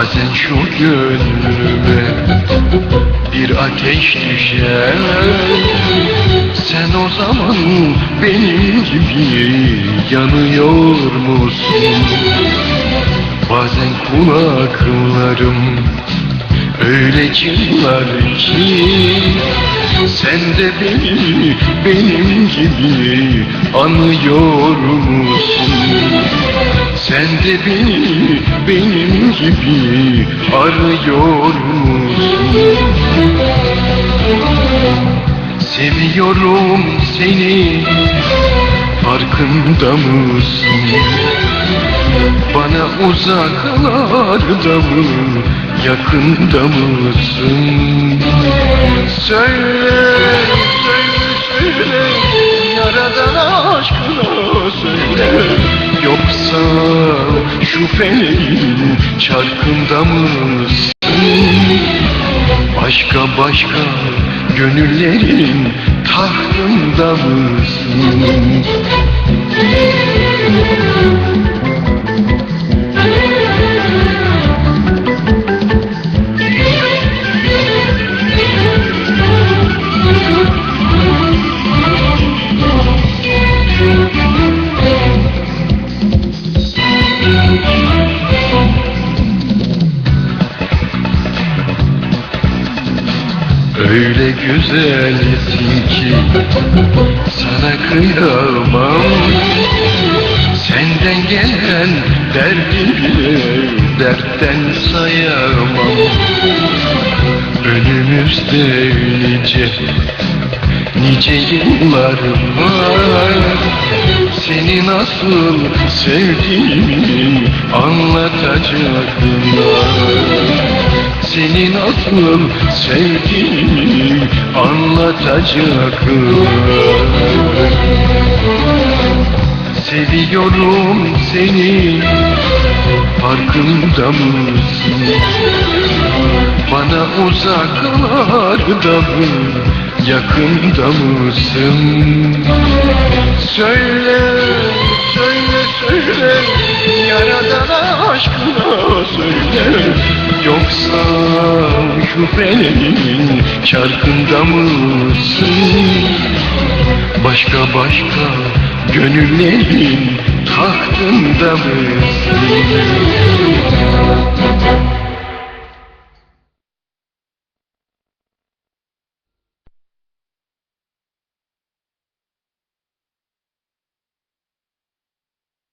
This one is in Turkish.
Bazen şu gönlüme bir ateş düşer Sen o zaman benim gibi yanıyor musun? Bazen kulaklarım öyle çınlar ki Sen de beni benim gibi anıyor musun? Sen de beni benim gibi arıyor musun? Seviyorum seni farkında mısın? Bana uzaklarda mı yakında mısın? Söyle, söyle, söyle Yaradan aşkına söyle Yoksa şu feleğin çarkında mısın? Başka başka gönüllerin tahtında mısın? Öyle güzelsin ki sana kıyamam. Senden gelen derdi bile dertten sayamam. Önümüzde nice nice yıllar var. Seni nasıl sevdiğimi anlatacaklar seni nasıl sevdiğimi anlatacaklar Seviyorum seni farkında mısın? Bana uzaklarda mı yakında mısın? Söyle, söyle, söyle Yaradan aşkına söyle Yoksa şu feleğin çarkında mısın? Başka başka gönüllerin tahtında mısın?